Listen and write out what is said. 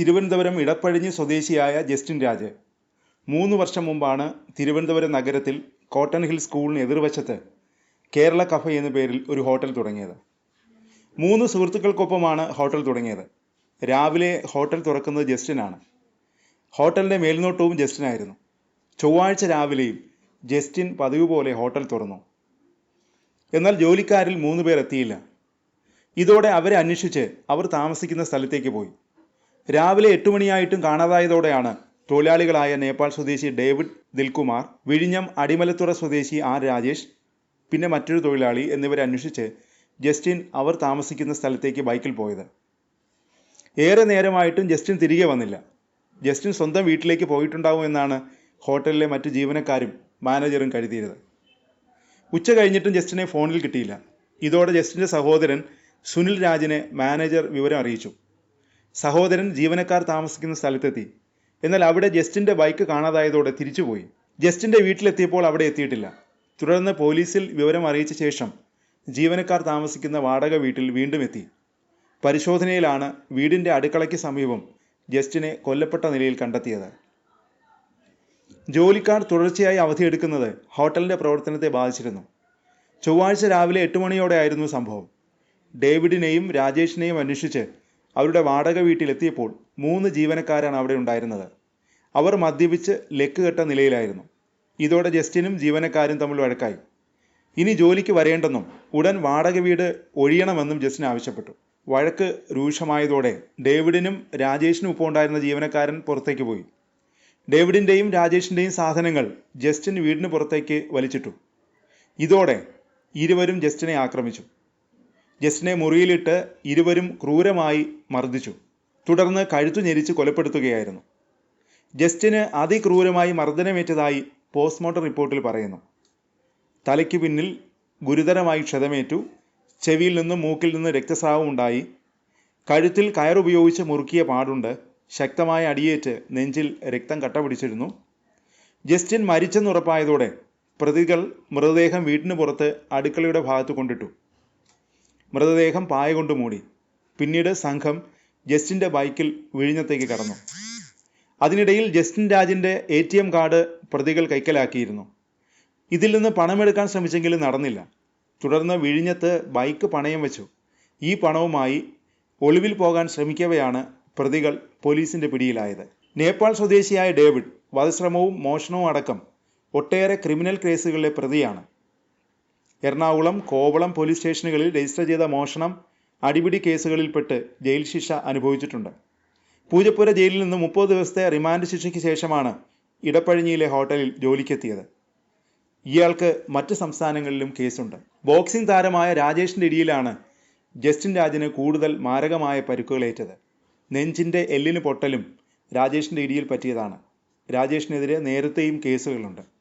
തിരുവനന്തപുരം ഇടപ്പഴിഞ്ഞ് സ്വദേശിയായ ജസ്റ്റിൻ രാജ്. മൂന്ന് വർഷം മുമ്പാണ് തിരുവനന്തപുരം നഗരത്തിൽ കോട്ടൺ ഹിൽ സ്കൂളിന് എതിർവശത്ത് കേരള കഫ എന്ന പേരിൽ ഒരു ഹോട്ടൽ തുടങ്ങിയത്. മൂന്ന് സുഹൃത്തുക്കൾക്കൊപ്പമാണ് ഹോട്ടൽ തുടങ്ങിയത്. രാവിലെ ഹോട്ടൽ തുറക്കുന്നത് ജസ്റ്റിനാണ്. ഹോട്ടലിന്റെ മേൽനോട്ടവും ജസ്റ്റിനായിരുന്നു. ചൊവ്വാഴ്ച രാവിലെയും ജസ്റ്റിൻ പതിവ് പോലെ ഹോട്ടൽ തുറന്നു. എന്നാൽ ജോലിക്കാരിൽ മൂന്ന് പേർ എത്തിയില്ല. ഇതോടെ അവരെ അന്വേഷിച്ച് അവർ താമസിക്കുന്ന സ്ഥലത്തേക്ക് പോയി. രാവിലെ എട്ട് മണിയായിട്ടും കാണാതായതോടെയാണ് തൊഴിലാളികളായ നേപ്പാൾ സ്വദേശി ഡേവിഡ് ദിൽകുമാർ വിഴിഞ്ഞം അടിമലത്തുറ സ്വദേശി ആർ രാജേഷ് പിന്നെ മറ്റൊരു തൊഴിലാളി എന്നിവരെ അന്വേഷിച്ച് ജസ്റ്റിൻ അവർ താമസിക്കുന്ന സ്ഥലത്തേക്ക് ബൈക്കിൽ പോയത്. ഏറെ നേരമായിട്ടും ജസ്റ്റിൻ തിരികെ വന്നില്ല. ജസ്റ്റിൻ സ്വന്തം വീട്ടിലേക്ക് പോയിട്ടുണ്ടാവും എന്നാണ് ഹോട്ടലിലെ മറ്റു ജീവനക്കാരും മാനേജറും കരുതിയത് ഉച്ച കഴിഞ്ഞിട്ടും ജസ്റ്റിനെ ഫോണിൽ കിട്ടിയില്ല. ഇതോടെ ജസ്റ്റിന്റെ സഹോദരൻ സുനിൽ രാജിനെ മാനേജർ വിവരം അറിയിച്ചു. സഹോദരൻ ജീവനക്കാർ താമസിക്കുന്ന സ്ഥലത്തെത്തി. എന്നാൽ അവിടെ ജസ്റ്റിന്റെ ബൈക്ക് കാണാതായതോടെ തിരിച്ചുപോയി. ജസ്റ്റിന്റെ വീട്ടിലെത്തിയപ്പോൾ അവിടെ എത്തിയിട്ടില്ല. തുടർന്ന് പോലീസിൽ വിവരം അറിയിച്ച ശേഷം ജീവനക്കാർ താമസിക്കുന്ന വാടക വീട്ടിൽ വീണ്ടും എത്തി. പരിശോധനയിലാണ് വീടിന്റെ അടുക്കളയ്ക്ക് സമീപം ജസ്റ്റിനെ കൊല്ലപ്പെട്ട നിലയിൽ കണ്ടെത്തിയത്. ജോലിക്കാർ തുടർച്ചയായി അവധിയെടുക്കുന്നത് ഹോട്ടലിന്റെ പ്രവർത്തനത്തെ ബാധിച്ചിരുന്നു. ചൊവ്വാഴ്ച രാവിലെ എട്ട് മണിയോടെയായിരുന്നു സംഭവം. ഡേവിഡിനെയും രാജേഷിനെയും അന്വേഷിച്ച് അവരുടെ വാടക വീട്ടിലെത്തിയപ്പോൾ മൂന്ന് ജീവനക്കാരാണ് അവിടെ ഉണ്ടായിരുന്നത്. അവർ മദ്യപിച്ച് ലെക്ക് കെട്ട നിലയിലായിരുന്നു. ഇതോടെ ജസ്റ്റിനും ജീവനക്കാരും തമ്മിൽ വഴക്കായി. ഇനി ജോലിക്ക് വരേണ്ടെന്നും ഉടൻ വാടക വീട് ഒഴിയണമെന്നും ജസ്റ്റിൻ ആവശ്യപ്പെട്ടു. വഴക്ക് രൂക്ഷമായതോടെ ഡേവിഡിനും രാജേഷിനും ഒപ്പം ഉണ്ടായിരുന്ന ജീവനക്കാരൻ പുറത്തേക്ക് പോയി. ഡേവിഡിന്റെയും രാജേഷിന്റെയും സാധനങ്ങൾ ജസ്റ്റിൻ വീടിന് പുറത്തേക്ക് വലിച്ചിട്ടു. ഇതോടെ ഇരുവരും ജസ്റ്റിനെ ആക്രമിച്ചു. ജസ്റ്റിനെ മുറിയിലിട്ട് ഇരുവരും ക്രൂരമായി മർദ്ദിച്ചു. തുടർന്ന് കഴുത്തു ഞെരിച്ച് കൊലപ്പെടുത്തുകയായിരുന്നു. ജസ്റ്റിന് അതിക്രൂരമായി മർദ്ദനമേറ്റതായി പോസ്റ്റ്മോർട്ടം റിപ്പോർട്ടിൽ പറയുന്നു. തലയ്ക്ക് പിന്നിൽ ഗുരുതരമായി ക്ഷതമേറ്റു. ചെവിയിൽ നിന്നും മൂക്കിൽ നിന്ന് രക്തസ്രാവം ഉണ്ടായി. കഴുത്തിൽ കയറുപയോഗിച്ച് മുറുക്കിയ പാടുണ്ട്. ശക്തമായ അടിയേറ്റ് നെഞ്ചിൽ രക്തം കട്ട പിടിച്ചിരുന്നു ജസ്റ്റിൻ മരിച്ചെന്നുറപ്പായതോടെ പ്രതികൾ മൃതദേഹം വീട്ടിന് പുറത്ത് അടുക്കളയുടെ ഭാഗത്ത് കൊണ്ടിട്ടു. മൃതദേഹം പായ കൊണ്ട് മൂടി. പിന്നീട് സംഘം ജസ്റ്റിന്റെ ബൈക്കിൽ വിഴിഞ്ഞത്തേക്ക് കടന്നു. അതിനിടയിൽ ജസ്റ്റിൻ രാജിന്റെ എ ടി എം കാർഡ് പ്രതികൾ കൈക്കലാക്കിയിരുന്നു. ഇതിൽ നിന്ന് പണമെടുക്കാൻ ശ്രമിച്ചെങ്കിലും നടന്നില്ല. തുടർന്ന് വിഴിഞ്ഞത്ത് ബൈക്ക് പണയം വെച്ചു. ഈ പണവുമായി ഒളിവിൽ പോകാൻ ശ്രമിക്കവെയാണ് പ്രതികൾ പോലീസിന്റെ പിടിയിലായത്. നേപ്പാൾ സ്വദേശിയായ ഡേവിഡ് വധശ്രമവും മോഷണവും അടക്കം ഒട്ടേറെ ക്രിമിനൽ കേസുകളിലെ പ്രതിയാണ്. എറണാകുളം കോവളം പോലീസ് സ്റ്റേഷനുകളിൽ രജിസ്റ്റർ ചെയ്ത മോഷണം അടിപിടി കേസുകളിൽപ്പെട്ട് ജയിൽ ശിക്ഷ അനുഭവിച്ചിട്ടുണ്ട്. പൂജപ്പുര ജയിലിൽ നിന്ന് മുപ്പത് ദിവസത്തെ റിമാൻഡ് ശിക്ഷയ്ക്ക് ശേഷമാണ് ഇടപ്പഴിഞ്ഞിയിലെ ഹോട്ടലിൽ ജോലിക്കെത്തിയത്. ഇയാൾക്ക് മറ്റ് സംസ്ഥാനങ്ങളിലും കേസുണ്ട്. ബോക്സിംഗ് താരമായ രാജേഷിന്റെ ഇടിയിലാണ് ജസ്റ്റിൻ രാജിന് കൂടുതൽ മാരകമായ പരുക്കുകളേറ്റത്. നെഞ്ചിന്റെ എല്ലിന് പൊട്ടലും രാജേഷിന്റെ ഇടിയിൽ പറ്റിയതാണ്. രാജേഷിനെതിരെ നേരത്തെയും കേസുകളുണ്ട്.